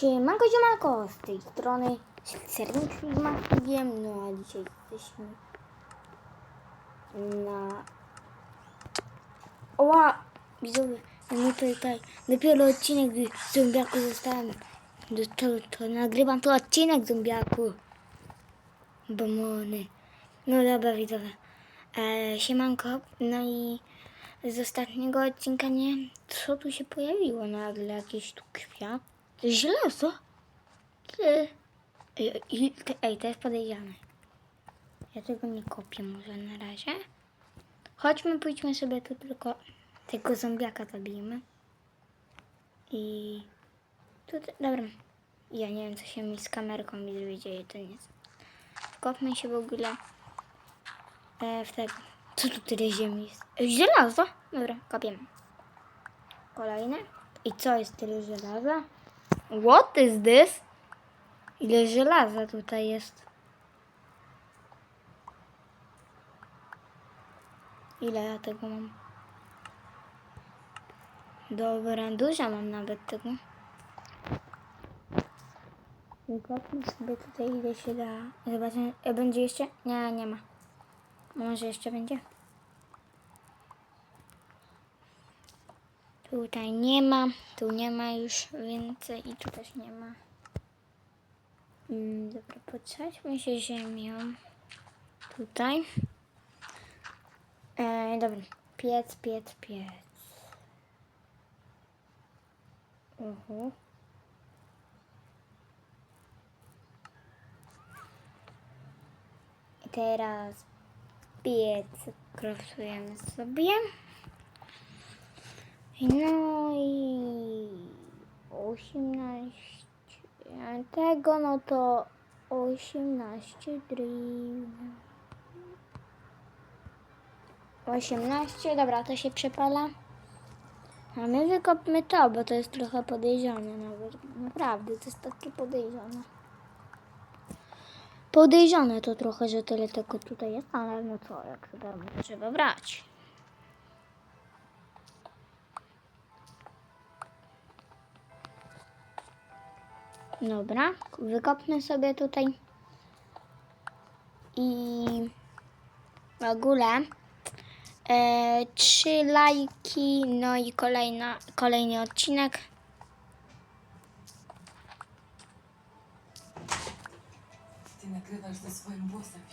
Siemanko, siemanko, z tej strony Sernik z Makiem, no a dzisiaj jesteśmy na... Oła, widzowie, no tutaj dopiero odcinek zombiaku zostałem, do, to, to nagrywam? To odcinek zombiaku, bomony, no dobra widzowie, e, siemanko, no i z ostatniego odcinka nie co tu się pojawiło nagle, jakieś tu kwiat. Żelazo? Ty. Ej, ty- ej, to jest podejrzane. Ja tego nie kopię może na razie. Chodźmy, pójdźmy sobie tu tylko tego zombiaka zabijmy. I tutaj, dobra. Ja nie wiem, co się mi z kamerką mi dzieje, to nie Kopmy się w ogóle e, w tego. Co tu tyle ziemi jest? E, Żelazo? Dobra, kopiemy. Kolejne. I co jest tyle żelaza? What is this? Ile żelaza tutaj jest? Ile ja tego mam? Dobra, dużo mam nawet tego. Wykopmy sobie tutaj ile się da. Zobaczmy, będzie jeszcze? Nie, nie ma. Może jeszcze będzie? Tutaj nie ma, tu nie ma już więcej i tu też nie ma. Mm, dobra, podsadźmy się ziemią. Tutaj. E, dobra, piec, piec, piec. Uh I teraz piec kraftujemy sobie. No i 18 tego, no to 18 drewna. 18, dobra, to się przepala. A my wykopmy to, bo to jest trochę podejrzane nawet. Naprawdę, to jest takie podejrzane. Podejrzane to trochę, że tyle tego tutaj jest, ale no co, jak to trzeba brać. Dobra, wykopmy sobie tutaj i w ogóle e, trzy lajki, no i kolejna, kolejny odcinek. Ty nagrywasz ze swoim głosem film.